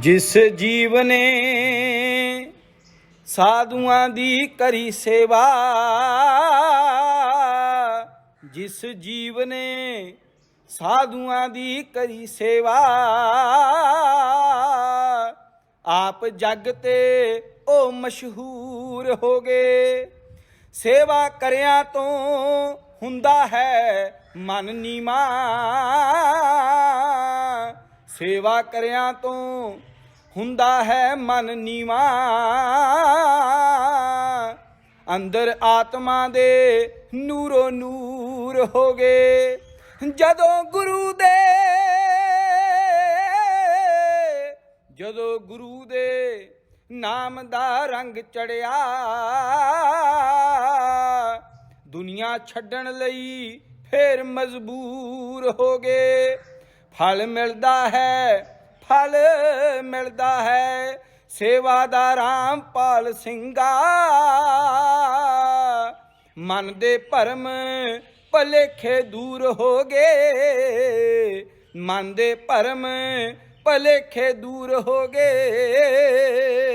ਜਿਸ ਜੀਵ ਨੇ ਸਾਧੂਆਂ ਦੀ ਕਰੀ ਸੇਵਾ, ਜਿਸ ਜੀਵ ਨੇ ਸਾਧੂਆਂ ਦੀ ਕਰੀ ਸੇਵਾ, ਆਪ ਜਗ ਤੇ ਉਹ ਮਸ਼ਹੂਰ ਹੋ ਗਏ। ਸੇਵਾ ਕਰਿਆ ਤੋਂ ਹੁੰਦਾ ਹੈ ਮਨ ਨੀਮਾ ਸੇਵਾ ਕਰਿਆ ਤੋਂ ਹੁੰਦਾ ਹੈ ਮਨ ਨੀਵਾ। ਅੰਦਰ ਆਤਮਾ ਦੇ ਨੂਰੋ ਨੂਰ ਹੋ ਗਏ। ਜਦੋਂ ਗੁਰੂ ਦੇ ਜਦੋਂ ਗੁਰੂ ਦੇ ਨਾਮ ਦਾ ਰੰਗ ਚੜਿਆ, ਦੁਨੀਆ ਛੱਡਣ ਲਈ ਫੇਰ ਮਜਬੂਰ ਹੋ ਗਏ। ਫਲ ਮਿਲਦਾ ਹੈ, ਫਲ ਮਿਲਦਾ ਹੈ। ਸੇਵਾ ਦਾ ਰਾਮਪਾਲ ਸਿੰਘਾ, ਮਨ ਦੇ ਭਰਮ ਭਲੇਖੇ ਦੂਰ ਹੋ ਗਏ। ਮਨ ਦੇ ਭਰਮ ਭਲੇਖੇ ਦੂਰ ਹੋ ਗਏ।